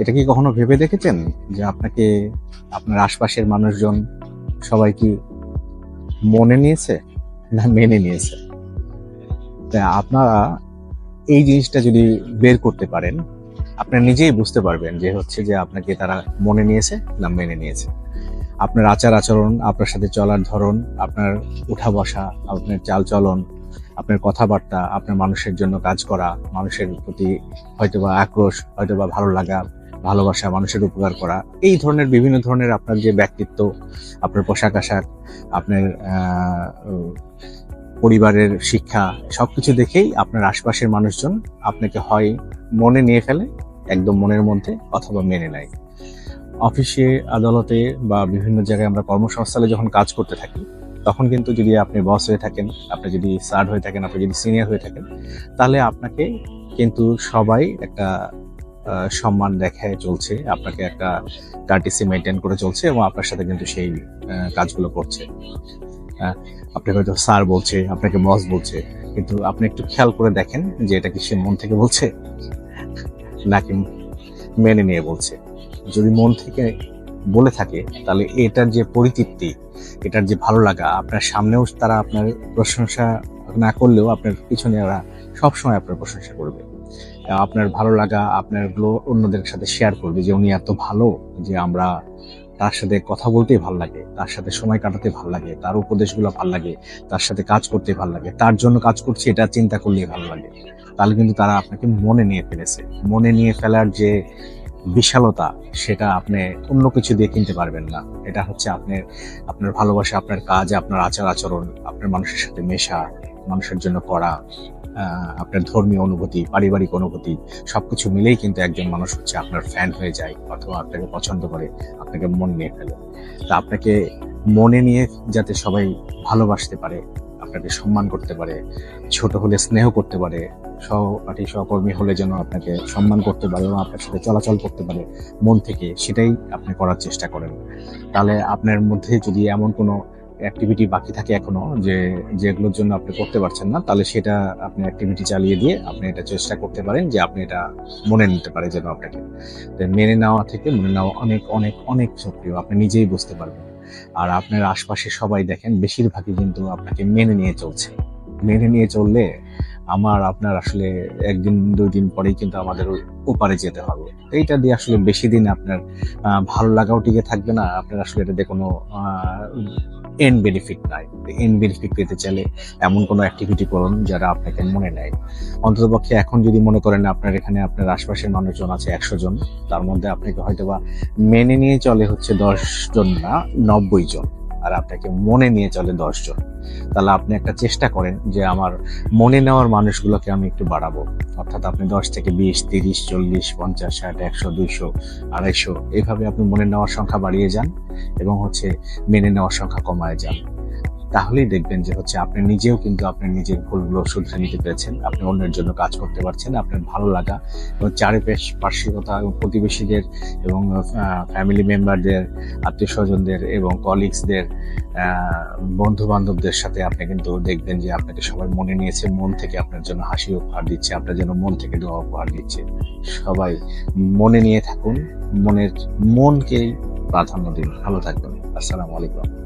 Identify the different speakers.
Speaker 1: এটা কি কখনো ভেবে দেখেছেন যে আপনাকে আপনার আশপাশের মানুষজন সবাই কি মনে নিয়েছে না মেনে নিয়েছে? তা আপনারা এই জিনিসটা যদি বের করতে পারেন, আপনারা নিজেই বুঝতে পারবেন যে হচ্ছে যে আপনাকে তারা মনে নিয়েছে না মেনে নিয়েছে। আপনার আচার আচরণ, আপনার সাথে চলার ধরন, আপনার উঠা বসা, আপনার চাল চলন, আপনার কথাবার্তা, আপনার মানুষের জন্য কাজ করা, মানুষের প্রতি হয়তোবা আক্রোশ, হয়তোবা ভালো লাগা ভালোবাসা, মানুষের উপকার করা, এই ধরনের বিভিন্ন ধরনের আপনার যে ব্যক্তিত্ব, আপনার পোশাক আশাক, আপনার পরিবারের শিক্ষা সব কিছু দেখেই আপনার আশপাশের মানুষজন আপনাকে হয় মনে নিয়ে ফেলে, একদম মনের মধ্যে অথবা মেনে নেয়। অফিসে, আদালতে বা বিভিন্ন জায়গায় আমরা কর্মসংস্থানে যখন কাজ করতে থাকি, তখন কিন্তু যদি আপনি বস হয়ে থাকেন, আপনি যদি স্যার হয়ে থাকেন, আপনি যদি সিনিয়র হয়ে থাকেন, তাহলে আপনাকে কিন্তু সবাই একটা সম্মান দেখায় চলছে, আপনাকে একটা কার্টিসি মেনটেন করে চলছে এবং আপনার সাথে কিন্তু সেই কাজগুলো করছে। আপনাকে হয়তো স্যার বলছে, আপনাকে বস বলছে, কিন্তু আপনি একটু খেয়াল করে দেখেন যে এটা কি সে মন থেকে বলছে? নাকি মেনে নিয়ে বলছে? যদি মন থেকে বলে থাকে, তাহলে এটার যে পরিতৃপ্তি, এটার যে ভালো লাগা, আপনার সামনেও তারা আপনার প্রশংসা না করলেও আপনার পিছনে ওরা সবসময় আপনার প্রশংসা করবে। আপনার ভালো লাগা, আপনারগুলো অন্যদের সাথে শেয়ার করবে যে উনি এত ভালো যে আমরা তার সাথে কথা বলতেই ভালো লাগে, তার সাথে সময় কাটাতে ভালো লাগে, তার উপদেশগুলো ভালো লাগে, তার সাথে কাজ করতে ভালো লাগে, তার জন্য কাজ করছি, এটা চিন্তা করলেই ভালো লাগে। তাহলে কিন্তু তারা আপনাকে মনে নিয়ে ফেলেছে। মনে নিয়ে ফেলার যে বিশালতা, সেটা আপনি অন্য কিছু দিয়ে কিনতে পারবেন না। এটা হচ্ছে আপনার আপনার ভালোবাসা, আপনার কাজ, আপনার আচার আচরণ, আপনার মানুষের সাথে মেশা মানুষের জন্য করা আপনার ধর্মীয় অনুভূতি, পারিবারিক অনুভূতি, সবকিছু মিলেই কিন্তু একজন মানুষ হচ্ছে আপনার ফ্যান হয়ে যায় অথবা আপনাকে পছন্দ করে, আপনাকে মন নিয়ে ফেলে। তা আপনাকে মনে নিয়ে যাতে সবাই ভালোবাসতে পারে, আপনাকে সম্মান করতে পারে, ছোট হলে স্নেহ করতে পারে, সহপাঠী সহকর্মী হলে যেন আপনাকে সম্মান করতে পারে এবং আপনার সাথে চলাচল করতে পারে মন থেকে, সেটাই আপনি করার চেষ্টা করেন। তাহলে আপনার মধ্যে যদি এমন কোনো অ্যাক্টিভিটি বাকি থাকে এখনও, যে, যেগুলোর জন্য আপনি করতে পারছেন না, তাহলে সেটা আপনি অ্যাক্টিভিটি চালিয়ে দিয়ে আপনি এটা চেষ্টা করতে পারেন যে, আপনি এটা মনে নিতে পারে যেন আপনাকে। মেনে নেওয়া থেকে মনে নেওয়া অনেক অনেক অনেক সক্রিয়, আপনি নিজেই বুঝতে পারবেন। আর আপনার আশপাশে সবাই দেখেন, বেশিরভাগই কিন্তু আপনাকে মেনে নিয়ে চলছে। মেনে নিয়ে চললে আমার, আপনার আসলে একদিন দুই দিন পরেই কিন্তু আমাদের ওপারে যেতে হবে। এইটা দিয়ে আসলে বেশি দিন আপনার ভালো লাগাও টিকে থাকবে না। আপনার আসলে এটাতে কোনো এন বেনিফিট নাই এন্ড বেনিফিট পেতে চাইলে এমন কোনো অ্যাক্টিভিটি করুন যারা আপনাকে মনে নেয়। অন্ততপক্ষে এখন যদি মনে করেন আপনার এখানে আপনার আশপাশের মানুষজন আছে একশো জন, তার মধ্যে আপনাকে হয়তোবা মেনে নিয়ে চলে হচ্ছে দশ জন না, নব্বই জন। আর আপনাকে মনে নিয়ে চলে দশজন। তাহলে আপনি একটা চেষ্টা করেন যে আমার মনে নেওয়ার মানুষগুলোকে আমি একটু বাড়াবো। অর্থাৎ আপনি দশ থেকে বিশ, তিরিশ, চল্লিশ, পঞ্চাশ, ষাট, একশো, দুইশো, আড়াইশো এইভাবে আপনি মনে নেওয়ার সংখ্যা বাড়িয়ে যান এবং হচ্ছে মেনে নেওয়ার সংখ্যা কমায় যান। তাহলেই দেখবেন যে হচ্ছে আপনি নিজেও কিন্তু আপনার নিজের ভুলগুলো শুধরে নিতে পেরেছেন। আপনি অন্যের জন্য কাজ করতে পারছেন, আপনার ভালো লাগা এবং চারিপাশ পার্শ্বিকতা এবং প্রতিবেশীদের এবং ফ্যামিলি মেম্বারদের আত্মীয় স্বজনদের এবং কলিগসদের বন্ধু বান্ধবদের সাথে আপনি কিন্তু দেখবেন যে আপনাকে সবাই মনে নিয়েছে, মন থেকে আপনার জন্য হাসি উপহার দিচ্ছে, আপনার জন্য মন থেকে দোয়া উপহার দিচ্ছে। সবাই মনে নিয়ে থাকুন, মনের, মনকেই প্রাধান্য দিন। ভালো থাকবেন। আসসালামু আলাইকুম।